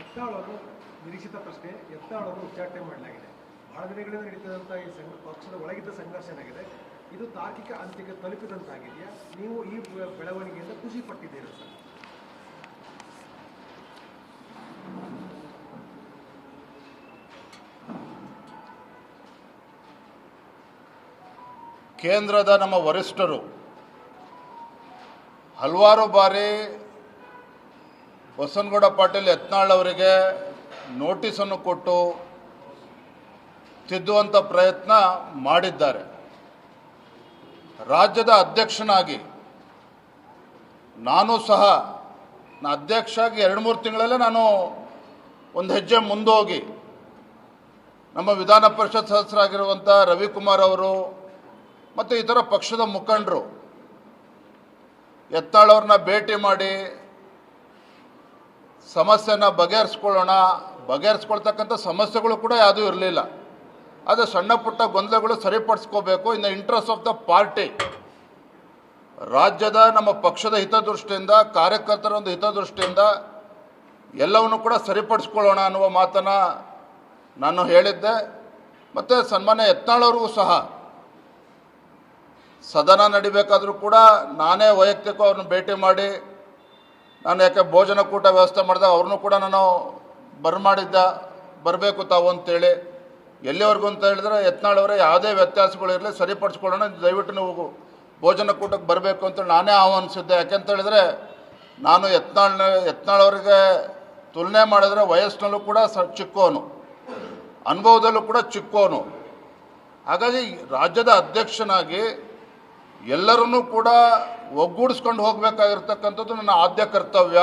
ಯತ್ನಾಳವರು ನಿರೀಕ್ಷಿತ ಪ್ರಶ್ನೆ ಎತ್ತಾಳೋದು ಉಚ್ಚಾಟನೆ ಮಾಡಲಾಗಿದೆ. ಬಹಳ ದಿನಗಳಿಂದ ನಡೀತಿದಂಥ ಈ ಸಂಘ, ಪಕ್ಷದ ಒಳಗಿದ್ದ ಸಂಘರ್ಷ ಏನಾಗಿದೆ? ಇದು ತಾರ್ಕಿಕ ಅಂತ್ಯಕ್ಕೆ ತಲುಪಿದಂತಾಗಿದೆಯಾ? ನೀವು ಈ ಬೆಳವಣಿಗೆಯಿಂದ ಖುಷಿ ಪಟ್ಟಿದ್ದೀರಾ ಸರ್? ಕೇಂದ್ರದ ನಮ್ಮ ವರಿಷ್ಠರು ಹಲವಾರು ಬಾರಿ ಬಸನಗೌಡ ಪಾಟೀಲ್ ಯತ್ನಾಳ್ ಅವರಿಗೆ ನೋಟಿಸನ್ನು ಕೊಟ್ಟು ತಿದ್ದುವಂಥ ಪ್ರಯತ್ನ ಮಾಡಿದ್ದಾರೆ. ರಾಜ್ಯದ ಅಧ್ಯಕ್ಷನಾಗಿ ನಾನು ಸಹ, ನಾ ಅಧ್ಯಕ್ಷ ಆಗಿ ಎರಡು ಮೂರು ತಿಂಗಳಲ್ಲೇ ನಾನು ಒಂದು ಹೆಜ್ಜೆ ಮುಂದೋಗಿ ನಮ್ಮ ವಿಧಾನ ಪರಿಷತ್ ಸದಸ್ಯರಾಗಿರುವಂಥ ರವಿಕುಮಾರ್ ಅವರು ಮತ್ತು ಇತರ ಪಕ್ಷದ ಮುಖಂಡರು ಎತ್ತಾಳವ್ರನ್ನ ಭೇಟಿ ಮಾಡಿ ಸಮಸ್ಯೆನ ಬಗೆಹರಿಸ್ಕೊಳ್ಳೋಣ, ಬಗೆಹರಿಸ್ಕೊಳ್ತಕ್ಕಂಥ ಸಮಸ್ಯೆಗಳು ಕೂಡ ಯಾವುದೂ ಇರಲಿಲ್ಲ. ಆದರೆ ಸಣ್ಣ ಪುಟ್ಟ ಗೊಂದಲಗಳು ಸರಿಪಡಿಸ್ಕೋಬೇಕು in the interest of the party ರಾಜ್ಯದ ನಮ್ಮ ಪಕ್ಷದ ಹಿತದೃಷ್ಟಿಯಿಂದ, ಕಾರ್ಯಕರ್ತರ ಒಂದು ಹಿತದೃಷ್ಟಿಯಿಂದ ಎಲ್ಲವನ್ನು ಕೂಡ ಸರಿಪಡಿಸ್ಕೊಳ್ಳೋಣ ಅನ್ನುವ ಮಾತನ್ನು ನಾನು ಹೇಳಿದ್ದೆ. ಮತ್ತು ಸನ್ಮಾನ್ಯ ಯತ್ನಾಳವ್ರಿಗೂ ಸಹ ಸದನ ನಡಿಬೇಕಾದರೂ ಕೂಡ ನಾನೇ ವೈಯಕ್ತಿಕ ಅವ್ರನ್ನ ಭೇಟಿ ಮಾಡಿ ನಾನು ಯಾಕೆ ಭೋಜನ ಕೂಟ ವ್ಯವಸ್ಥೆ ಮಾಡಿದಾಗ ಅವ್ರನ್ನೂ ಕೂಡ ನಾನು ಬರಮಾಡಿದ್ದ ಬರಬೇಕು ತಾವು ಅಂತೇಳಿ. ಎಲ್ಲಿವರೆಗೂ ಅಂತ ಹೇಳಿದ್ರೆ ಯತ್ನಾಳವರೇ ಯಾವುದೇ ವ್ಯತ್ಯಾಸಗಳಿರಲಿ ಸರಿಪಡಿಸ್ಕೊಳ್ಳೋಣ, ದಯವಿಟ್ಟು ನೀವು ಭೋಜನ ಕೂಟಕ್ಕೆ ಬರಬೇಕು ಅಂತೇಳಿ ನಾನೇ ಆಹ್ವಾನಿಸಿದ್ದೆ. ಯಾಕೆಂತ ಹೇಳಿದ್ರೆ ನಾನು ಯತ್ನಾಳ್ನ ಯತ್ನಾಳವರಿಗೆ ತುಲನೆ ಮಾಡಿದ್ರೆ ವಯಸ್ಸಿನಲ್ಲೂ ಕೂಡ ಸ ಚಿಕ್ಕೋನು ಅನುಭವದಲ್ಲೂ ಕೂಡ ಚಿಕ್ಕೋನು ಹಾಗಾಗಿ ರಾಜ್ಯದ ಅಧ್ಯಕ್ಷನಾಗಿ ಎಲ್ಲರನ್ನೂ ಕೂಡ ಒಗ್ಗೂಡಿಸ್ಕೊಂಡು ಹೋಗಬೇಕಾಗಿರ್ತಕ್ಕಂಥದ್ದು ನನ್ನ ಆದ್ಯ ಕರ್ತವ್ಯ.